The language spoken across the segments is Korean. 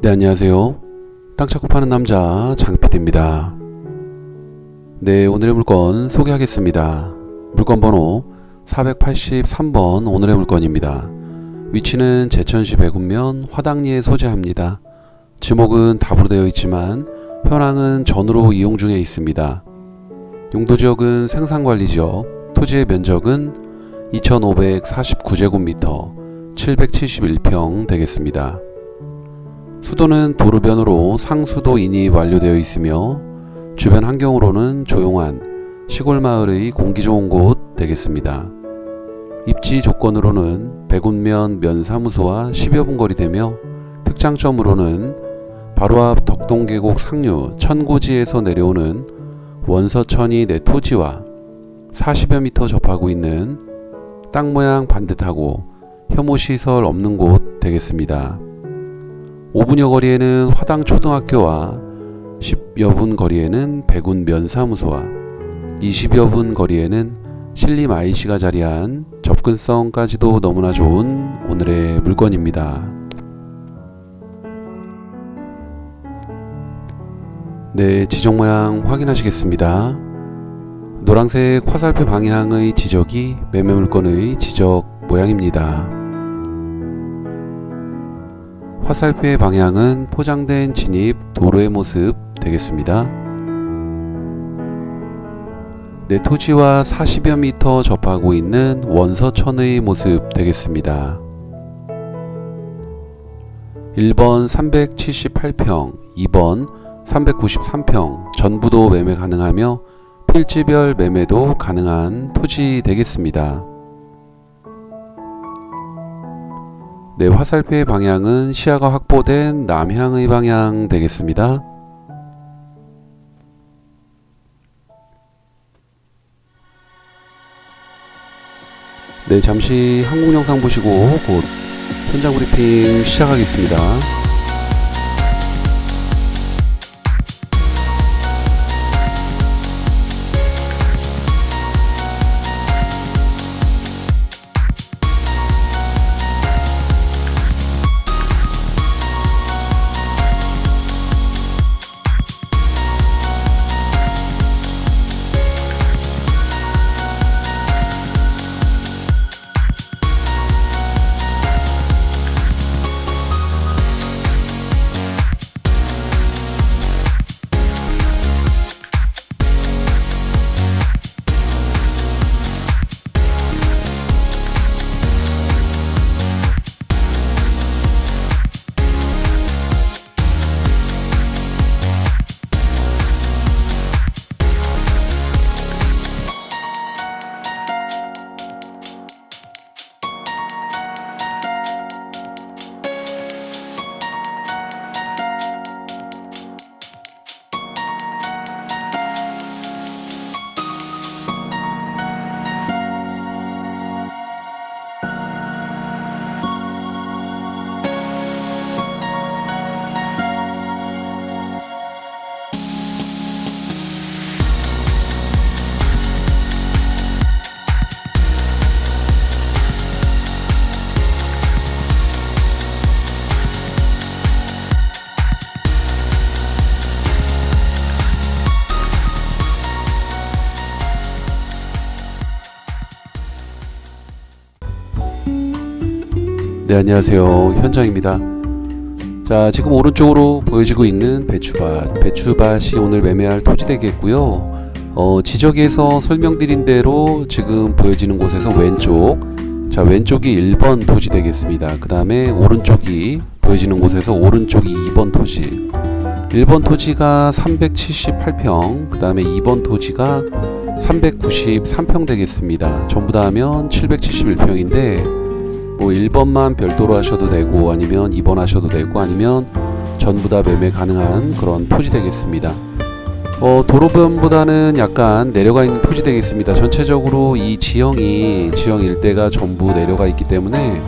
네, 안녕하세요. 땅 찾고 파는 남자 장PD입니다. 네, 오늘의 물건 소개하겠습니다. 물건 번호 483번 오늘의 물건입니다. 위치는 제천시 백운면 화당리에 소재합니다. 지목은 답으로 되어 있지만 현황은 전으로 이용 중에 있습니다. 용도 지역은 생산관리 지역, 토지의 면적은 2549제곱미터, 771평 되겠습니다. 수도는 도로변으로 상수도 인이 완료되어 있으며 주변 환경으로는 조용한 시골 마을의 공기 좋은 곳 되겠습니다. 입지 조건으로는 백운면 면사무소와 10여 분 거리 되며 특장점으로는 바로 앞 덕동계곡 상류 천고지에서 내려오는 원서천이 내 토지와 40여 미터 접하고 있는 땅 모양 반듯하고 혐오시설 없는 곳 되겠습니다. 5분여 거리에는 화당 초등학교와 10여 분 거리에는 백운 면사무소와 20여 분 거리에는 신림 IC가 자리한 접근성까지도 너무나 좋은 오늘의 물건입니다. 네, 지적 모양 확인하시겠습니다. 노란색 화살표 방향의 지적이 매매 물건의 지적 모양입니다. 화살표의 방향은 포장된 진입 도로의 모습 되겠습니다. 내 토지와 40여 미터 접하고 있는 원서천의 모습 되겠습니다. 1번 378평, 2번 393평 전부도 매매 가능하며 필지별 매매도 가능한 토지 되겠습니다. 네, 화살표의 방향은 시야가 확보된 남향의 방향 되겠습니다. 네, 잠시 항공 영상 보시고 곧 현장 브리핑 시작하겠습니다. 네, 안녕하세요. 현장입니다. 자, 지금 오른쪽으로 보여지고 있는 배추밭. 배추밭이 오늘 매매할 토지 되겠고요. 어, 지적에서 설명드린 대로 지금 보여지는 곳에서 왼쪽. 자, 왼쪽이 1번 토지 되겠습니다. 그 다음에 오른쪽이 보여지는 곳에서 오른쪽이 2번 토지. 1번 토지가 378평, 그 다음에 2번 토지가 393평 되겠습니다. 전부 다 하면 771평인데, 뭐 1번만 별도로 하셔도 되고 아니면 2번 하셔도 되고 아니면 전부 다 매매 가능한 그런 토지 되겠습니다. 어, 도로변보다는 약간 내려가 있는 토지 되겠습니다. 전체적으로 이 지형이 지형 일대가 전부 내려가 있기 때문에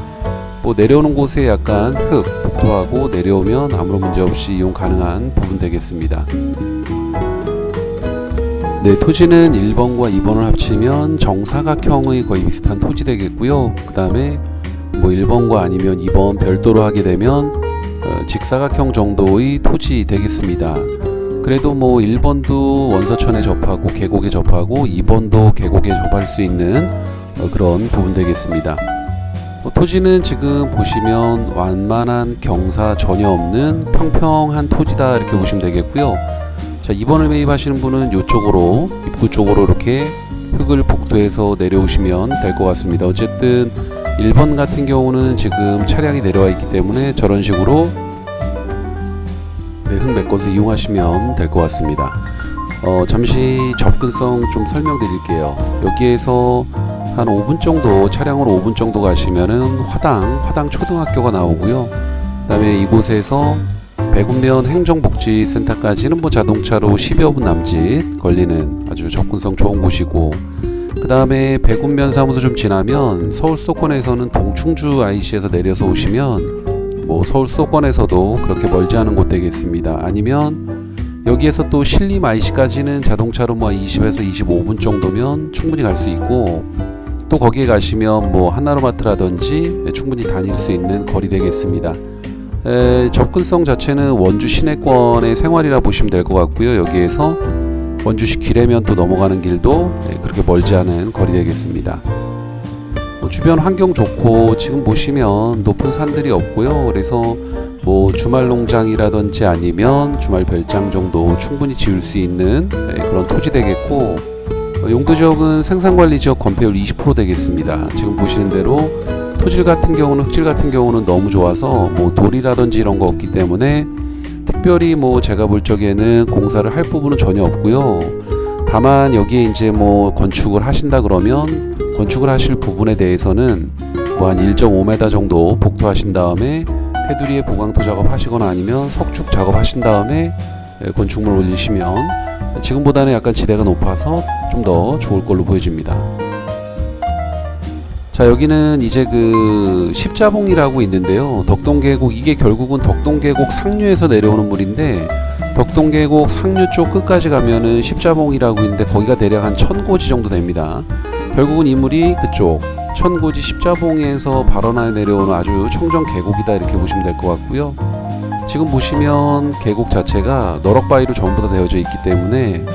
뭐 내려오는 곳에 약간 흙 복도하고 내려오면 아무런 문제 없이 이용 가능한 부분 되겠습니다. 네, 토지는 1번과 2번을 합치면 정사각형의 거의 비슷한 토지 되겠고요. 그 다음에 뭐 1번과 아니면 2번 별도로 하게 되면 어, 직사각형 정도의 토지 되겠습니다. 그래도 뭐 1번도 원서천에 접하고 계곡에 접하고 2번도 계곡에 접할 수 있는 어, 그런 부분 되겠습니다. 어, 토지는 지금 보시면 완만한 경사 전혀 없는 평평한 토지다 이렇게 보시면 되겠고요. 자 2번을 매입하시는 분은 이쪽으로 입구 쪽으로 이렇게 흙을 복도해서 내려오시면 될 것 같습니다. 어쨌든 1번 같은 경우는 지금 차량이 내려와 있기 때문에 저런 식으로 네, 흙 메꿔서 이용하시면 될 것 같습니다. 어, 잠시 접근성 좀 설명드릴게요. 여기에서 한 5분 정도 차량으로 5분 정도 가시면은 화당 화당 초등학교가 나오고요. 그다음에 이곳에서 백운면 행정복지센터까지는 뭐 자동차로 10여 분 남짓 걸리는 아주 접근성 좋은 곳이고 그 다음에 백운면 사무소 좀 지나면 서울 수도권에서는 동충주 IC에서 내려서 오시면 뭐 서울 수도권에서도 그렇게 멀지 않은 곳 되겠습니다. 아니면 여기에서 또 신림 IC까지는 자동차로 뭐 20에서 25분 정도면 충분히 갈 수 있고 또 거기에 가시면 뭐 하나로마트라든지 충분히 다닐 수 있는 거리 되겠습니다. 에, 접근성 자체는 원주 시내권의 생활이라 보시면 될 것 같고요. 여기에서 원주시 귀례면 또 넘어가는 길도 예, 그렇게 멀지 않은 거리 되겠습니다. 뭐 주변 환경 좋고 지금 보시면 높은 산들이 없고요. 그래서 뭐 주말 농장이라든지 아니면 주말 별장 정도 충분히 지을 수 있는 예, 그런 토지 되겠고 어, 용도 지역은 생산 관리 지역 건폐율 20% 되겠습니다. 지금 보시는 대로 토질 같은 경우는 흙질 같은 경우는 너무 좋아서 뭐 돌이라든지 이런 거 없기 때문에 특별히 뭐 제가 볼 적에는 공사를 할 부분은 전혀 없고요. 다만 여기에 이제 뭐 건축을 하신다 그러면 건축을 하실 부분에 대해서는 뭐 한 1.5m 정도 복도하신 다음에 테두리에 보강토 작업 하시거나 아니면 석축 작업 하신 다음에 예, 건축물 올리시면 지금보다는 약간 지대가 높아서 좀 더 좋을 걸로 보여집니다. 자 여기는 이제 그 십자봉이라고 있는데요. 덕동계곡 이게 결국은 덕동계곡 상류에서 내려오는 물인데 덕동계곡 상류 쪽 끝까지 가면은 십자봉이라고 있는데 거기가 대략 한 천고지 정도 됩니다. 결국은 이 물이 그쪽 천고지 십자봉에서 발원하여 내려오는 아주 청정 계곡이다 이렇게 보시면 될 것 같고요. 지금 보시면 계곡 자체가 너럭바위로 전부 다 되어져 있기 때문에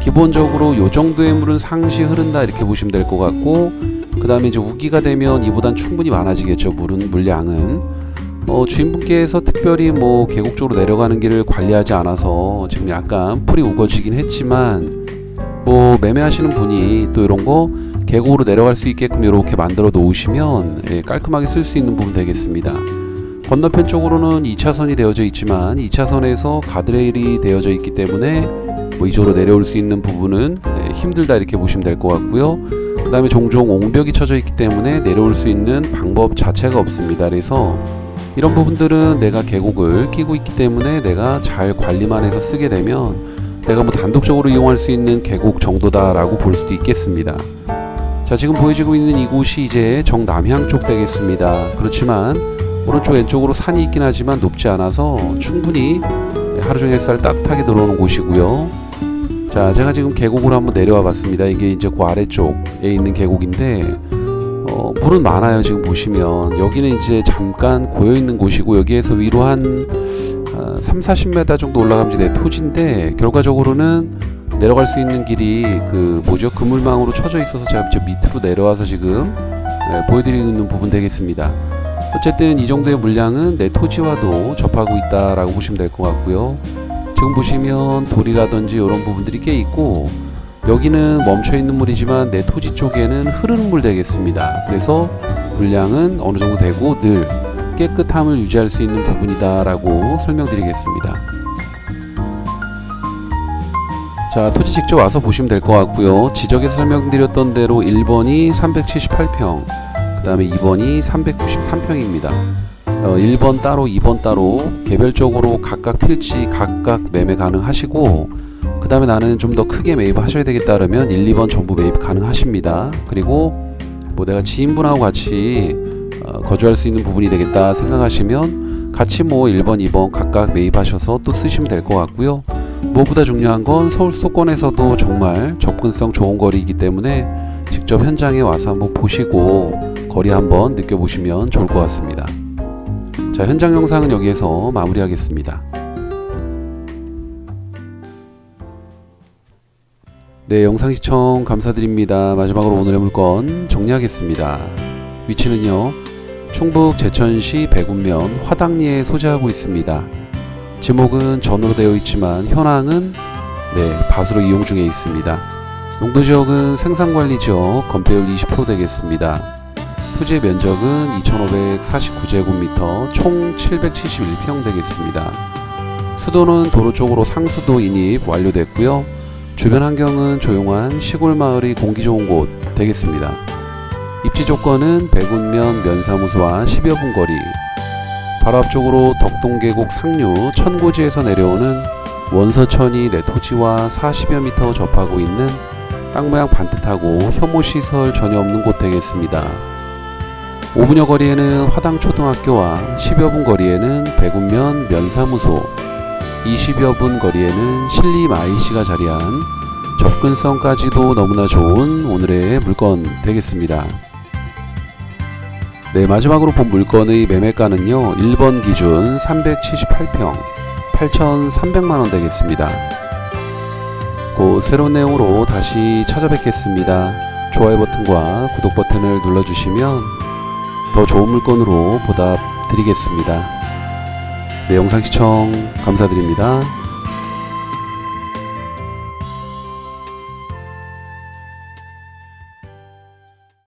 기본적으로 요 정도의 물은 상시 흐른다 이렇게 보시면 될 것 같고 그 다음에 이제 우기가 되면 이보단 충분히 많아지겠죠 물은 물량은 어, 주인분께서 특별히 뭐 계곡 쪽으로 내려가는 길을 관리하지 않아서 지금 약간 풀이 우거지긴 했지만 뭐 매매하시는 분이 또 이런 거 계곡으로 내려갈 수 있게끔 이렇게 만들어 놓으시면 예, 깔끔하게 쓸 수 있는 부분 되겠습니다. 건너편 쪽으로는 2차선이 되어져 있지만 2차선에서 가드레일이 되어져 있기 때문에 뭐 이쪽으로 내려올 수 있는 부분은 예, 힘들다 이렇게 보시면 될 것 같고요. 그 다음에 종종 옹벽이 쳐져 있기 때문에 내려올 수 있는 방법 자체가 없습니다. 그래서 이런 부분들은 내가 계곡을 끼고 있기 때문에 내가 잘 관리만 해서 쓰게 되면 내가 뭐 단독적으로 이용할 수 있는 계곡 정도다라고 볼 수도 있겠습니다. 자, 지금 보여지고 있는 이곳이 이제 정남향 쪽 되겠습니다. 그렇지만 오른쪽 왼쪽으로 산이 있긴 하지만 높지 않아서 충분히 하루 종일 햇살 따뜻하게 들어오는 곳이고요. 자, 제가 지금 계곡으로 한번 내려와 봤습니다. 이게 이제 그 아래쪽에 있는 계곡인데, 어, 물은 많아요. 지금 보시면. 여기는 이제 잠깐 고여 있는 곳이고, 여기에서 위로 한, 아, 3, 40m 정도 올라가면 내 토지인데, 결과적으로는 내려갈 수 있는 길이 그, 뭐죠? 그물망으로 쳐져 있어서 제가 저 밑으로 내려와서 지금, 네, 보여드리는 부분 되겠습니다. 어쨌든 이 정도의 물량은 내 토지와도 접하고 있다라고 보시면 될 것 같고요. 지금 보시면 돌이라든지 이런 부분들이 꽤 있고 여기는 멈춰 있는 물이지만 내 토지 쪽에는 흐르는 물 되겠습니다. 그래서 물량은 어느 정도 되고 늘 깨끗함을 유지할 수 있는 부분이다라고 설명드리겠습니다. 자, 토지 직접 와서 보시면 될 것 같고요. 지적에서 설명드렸던 대로 1번이 378평, 그 다음에 2번이 393평입니다. 어, 1번 따로 2번 따로 개별적으로 각각 필지 각각 매매 가능하시고 그 다음에 나는 좀 더 크게 매입하셔야 되겠다 그러면 1, 2번 전부 매입 가능하십니다 그리고 뭐 내가 지인분하고 같이 어, 거주할 수 있는 부분이 되겠다 생각하시면 같이 뭐 1번, 2번 각각 매입하셔서 또 쓰시면 될 것 같고요 무엇보다 중요한 건 서울 수도권에서도 정말 접근성 좋은 거리이기 때문에 직접 현장에 와서 한번 보시고 거리 한번 느껴보시면 좋을 것 같습니다. 자 자, 현장 영상은 여기에서 마무리하겠습니다. 네, 영상 시청 감사드립니다. 마지막으로 오늘의 물건 정리하겠습니다. 위치는요, 충북 제천시 백운면 화당리에 소재하고 있습니다. 지목은 전으로 되어 있지만 현황은 네, 밭으로 이용 중에 있습니다. 용도 지역은 생산관리 지역 건폐율 20% 되겠습니다. 토지의 면적은 2,549제곱미터 총 771평 되겠습니다. 수도는 도로 쪽으로 상수도 인입 완료됐고요. 주변 환경은 조용한 시골 마을이 공기 좋은 곳 되겠습니다. 입지 조건은 백운면 면사무소와 10여 분 거리, 바로 앞쪽으로 덕동계곡 상류 천고지에서 내려오는 원서천이 내 토지와 40여 미터 접하고 있는 땅 모양 반듯하고 혐오 시설 전혀 없는 곳 되겠습니다. 5분여 거리에는 화당초등학교와 10여 분 거리에는 백운면 면사무소, 20여 분 거리에는 신림 IC가 자리한 접근성까지도 너무나 좋은 오늘의 물건 되겠습니다. 네, 마지막으로 본 물건의 매매가는요, 1번 기준 378평, 8,300만원 되겠습니다. 곧 새로운 내용으로 다시 찾아뵙겠습니다. 좋아요 버튼과 구독 버튼을 눌러주시면 더 좋은 물건으로 보답드리겠습니다. 네, 영상 시청 감사드립니다.